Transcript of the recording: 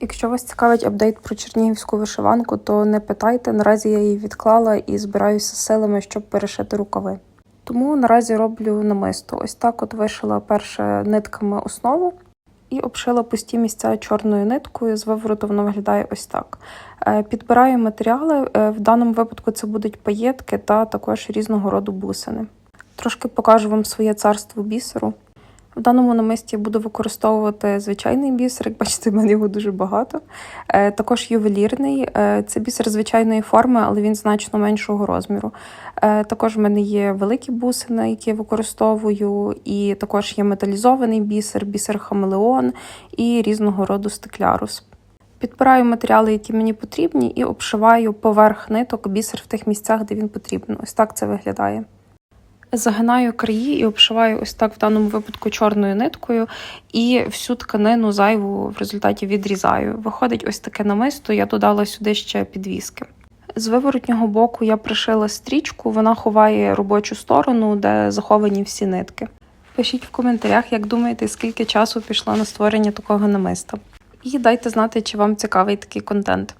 Якщо вас цікавить апдейт про чернігівську вишиванку, то не питайте. Наразі я її відклала і збираюся силами, щоб перешити рукави. Тому наразі роблю намисто. Ось так от вишила перше нитками основу і обшила пусті місця чорною ниткою. З вивороту воно виглядає ось так. Е, Підбираю матеріали. Е, В даному випадку це будуть паєтки та також різного роду бусини. Трошки покажу вам своє царство бісеру. В даному намисті я буду використовувати звичайний бісер, як бачите, в мене його дуже багато. Е, також ювелірний. Е, це бісер звичайної форми, але він значно меншого розміру. Е, також в мене є великі бусини, які я використовую, і також є металізований бісер, бісер хамелеон і різного роду стеклярус. Підбираю матеріали, які мені потрібні, і обшиваю поверх ниток бісер в тих місцях, де він потрібен. Ось так це виглядає. Загинаю краї і обшиваю ось так в даному випадку чорною ниткою, і всю тканину зайву в результаті відрізаю. Виходить ось таке намисто, я додала сюди ще підвіски. З виворотнього боку я пришила стрічку, вона ховає робочу сторону, де заховані всі нитки. Пишіть в коментарях, як думаєте, скільки часу пішло на створення такого намиста. І дайте знати, чи вам цікавий такий контент.